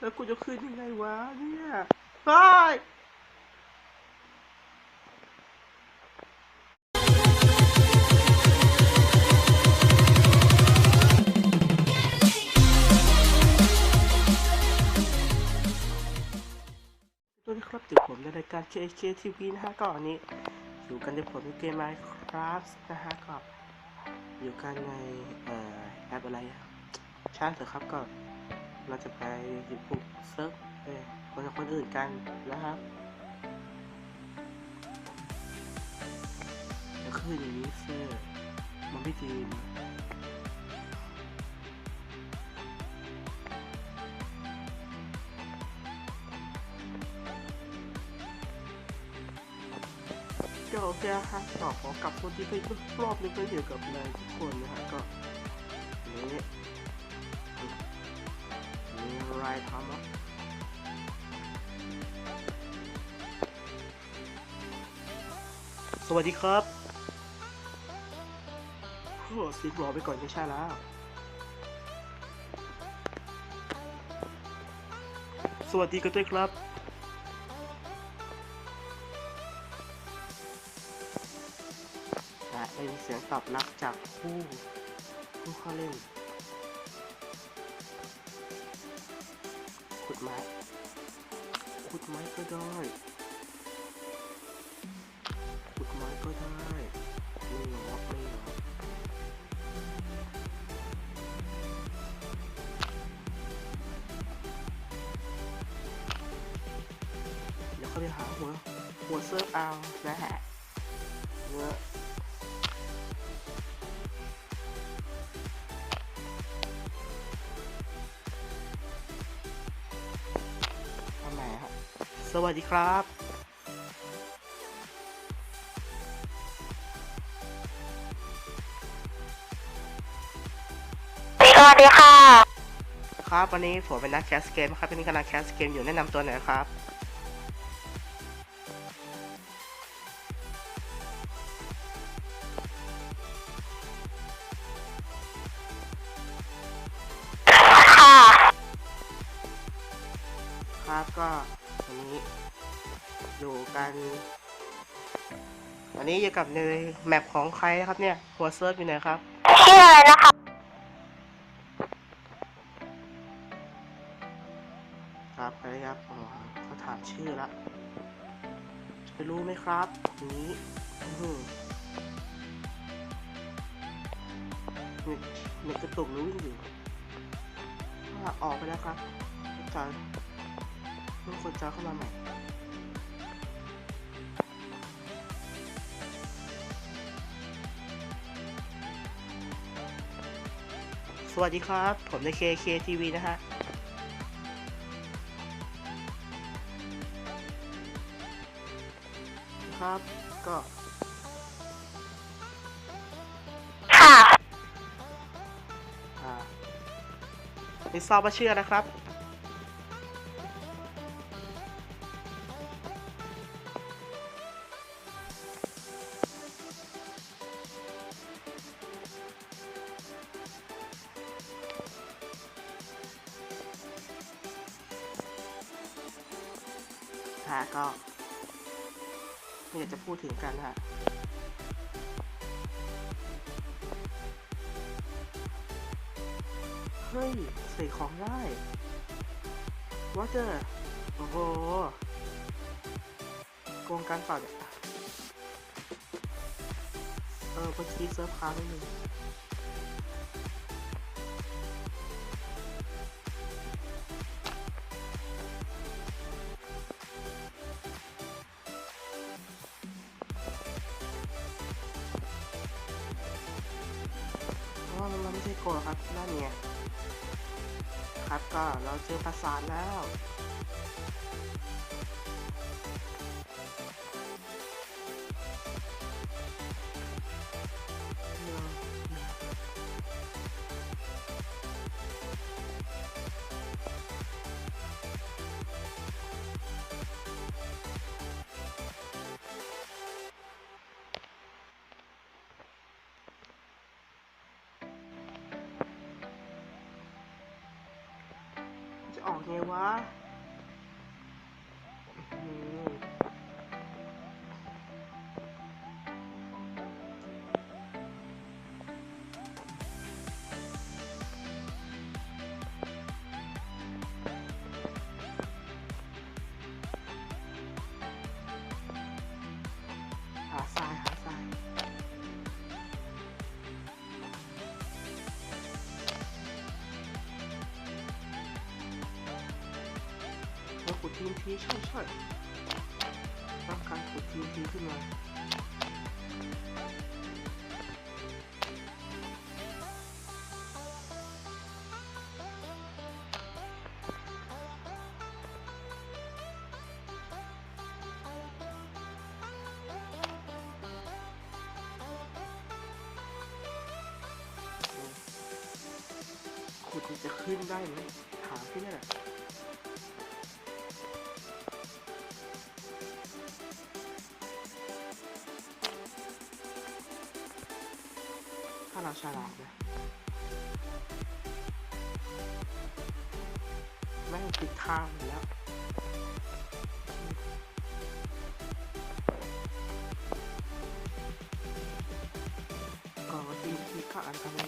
แล้วกูจะขึ้นยังไงวะเนี่ยไปสวัสดีครับอยู่ผมในรายการ KK TV นะฮะก็อันนี้ อยู่กันในผมในเกม Minecraft นะฮะก็อยู่กันในแอปอะไรช่างเถอะครับก็ เราจะไปอยู่บุกเซิร์ฟเอ้ยคนกับคนอื่นกันนะครับก็คืออย่างนี้เซอร์มันไม่ดีนะก็โอเคฮะต่อขอกลับคนที่ไปรอบนึงก็เกี่ยวกับนายทุกคนนะฮะก็อัน นี้มีอะไรทำอะสวัสดีครับโอ้ซิกรอไปก่อนไม่ใช่แล้ว สวัสดีกันด้วยครับและเป็นเสียงตอบรับจากผู้ผู้เข้าเล่น ขุดไม้ขุดไม้ก็ได้ขุดไม้ก็ได้ไม่หรอกไม่หรอกเดี๋ยวเขาไปหาหัวหัวเซิร์ฟเอานะฮะ สวัสดีครับสวัสดีค่ะ ครับวันนี้ผมเป็นนักแคสเกมครับวันนี้กำลังแคสเกมอยู่แนะนำตัวหน่อยครับ ค่ะ ครับก็วั นนี้ อยู่กันวันนี้อยู่กับในแมปของใครนะครับเนี่ย หัวเซิร์ฟอยู่ไหนครับชื่ออะไรนะคะครับไปเลยครับอ๋อเขาถามชื่อละจะไปรู้ไหมครับอย่างนี้อื้อหือเน็ตเน็ตกระตุกรู้วิ่งอยู่อะออกไปแล้วครับจอ ยมีคนจอยเข้ามาใหม่สวัสดีครับ ผมใน KK TV นะฮะครับก็ค่ะอ่าไม่ทราบว่าชื่ออะไรครับ ดถึงกันฮะเฮ้ยใส่ของได้ว่าเจอโอ้โหโกงการเปล่าเนี่ยเออเมื่อกี้เซิร์ฟค้างนิดนึง โกงหรอกครับนั่นไงครับก็เราเจอประสานแล้ว ออกไงวะ ทีมทีใช่ใช่ต้องการขุดทีมทีขึ้นมาขุดจะขึ้นได้ไหมถามพี่นี่แหละ แม่งติดทางแล้วก่อนว่าทีทีก็อันทำ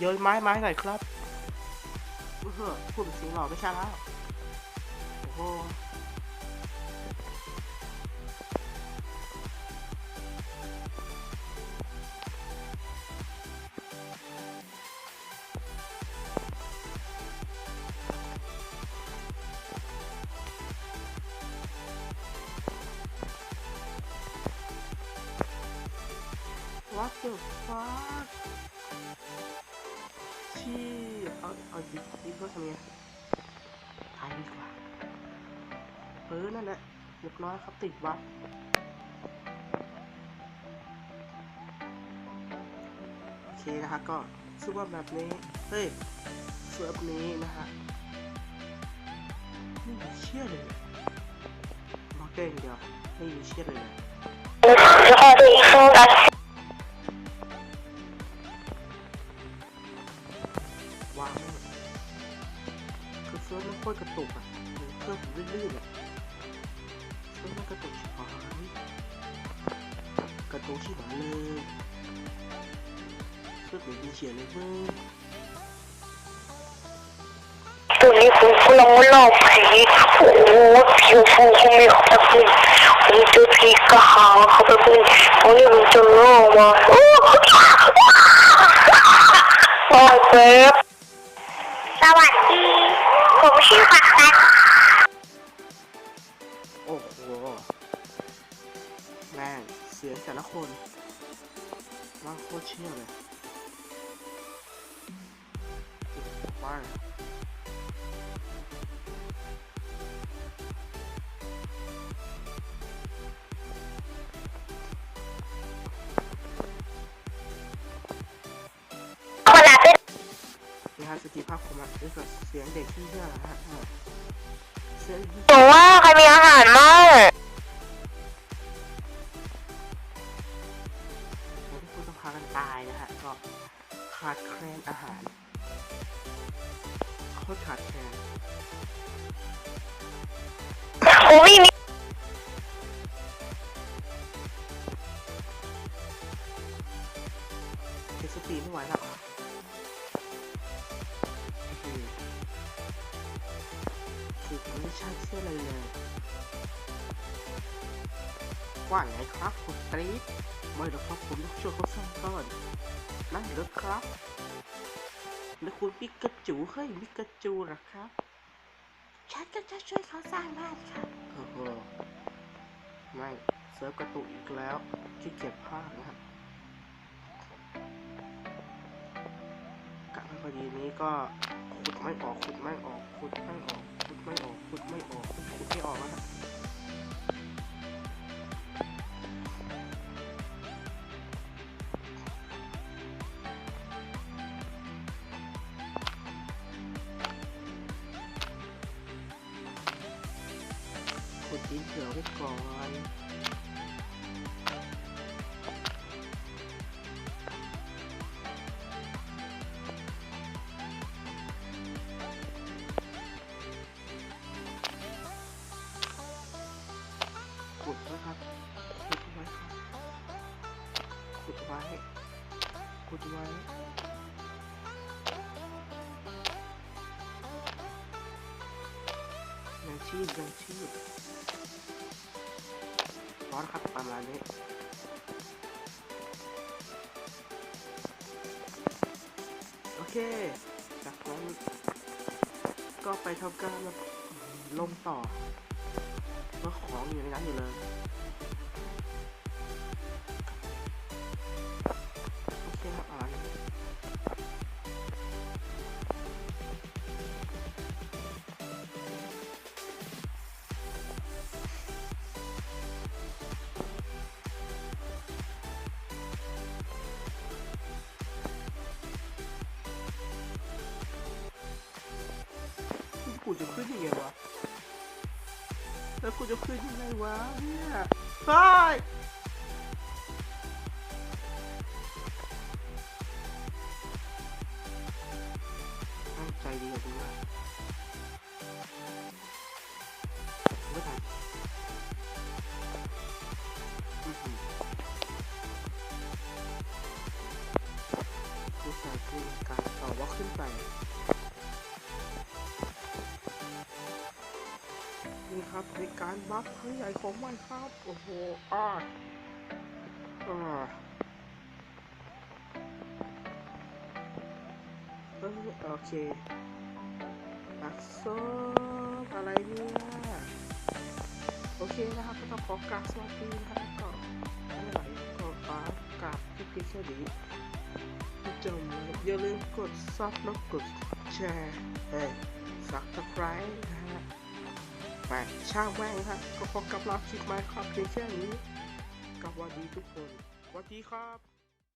โยนไม้ไม้หน่อยครับเฮ้อพูดเป็นเสียงหล่อไม่ใช่แล้วโอ้โหวัดเดอะฟัค เอาเอาดิดิก็ทำไงตายดีกว่าเออนั่นแหละเรียบร้อยครับติดวัดโอเคนะฮะก็ซึ่งว่าแบบนี้ เฮ้ยเซิร์ฟนี้นะฮะไม่มีเชื่อเลยมาเก่งเดียวไม่มีเชื่อเลย คือเซิร์ฟมันโคตรกระตุกอะเหมือนเครื่องผมลื่นๆอะเซิร์ฟมันกระตุกชิบหายกระตุกชิบหายเลยเซิร์ฟเหมือนมีเฉียเลยเว้ยตัวนี้ผมกำลังล่าผีโอ้โหผิวฟูเขามีเขาแบบนี้ผมเจอผีกระหังเขาแบบนี้วันนี้ผมจะล่ามาโอ้โอ้เจ็บ ฮะสกิปภาพผมอะด้วยกับเสียงเด็กที่เชื่อฮะเสียงที่หนูว่าใครมีอาหารมั่งที่คุณต้องพากันตายนะฮะก็ขาดแคลนอาหารโคตรขาดแคลนผมไช่อเลยเลยว่าไงครับคุณตรีทไม่หรอกครับผมต้องช่วยเขาสร้างก่อนนั่นเหรอครับแล้วคุณปิกาจูเฮ้ยปิกาจูหรอครับฉันก็จะช่วยเขาสร้างบ้านครับโอ้โหไม่เซิร์ฟกระตุกอีกแล้วขี้เกียจพากนะครับกะไม่พอดีนี้ก็ ดไม่ออกขุดไม่ออกขุดไม่ออกขุดไม่ออกขุดไม่ออกขุดไม่ออกแล้วครับขุดดินเผื่อไว้ก่อน ชีพยังชีพพอแล้วครับประมาณนี้โอเค จากนั้นก็ไปทำการลงต่อเมื่อของอยู่ในนั้นอยู่เลย กูจะขึ้นยังไงวะ แล้วกูจะขึ้นยังไงวะเนี่ยเฮ้ยตั้งใจดีกว่าดีว่าไม่ทันอื้อหือกูใส่ขึ้นการต่อว่าขึ้นไป ครับ ในการบัฟครั้งใหญ่ของมันครับ โอ้โหอ่าอ่าเออโอเคอักษรอะไรเนี่ย โอเคนะครับก็ต้องขอกราบสวัสดีนะครับก็ไม่ไหวก็ขอกราบที่พีแค่นี้จมเยอย่าลืมกดซับแล้วกดแชร์เอ้ยสักตะไคร้นะฮะ ไปช่างแม่งครับก็ขอกลับลาคลิปมาครับเพียงแค่นี้กับวัสดีทุกคนสวัสดีครับ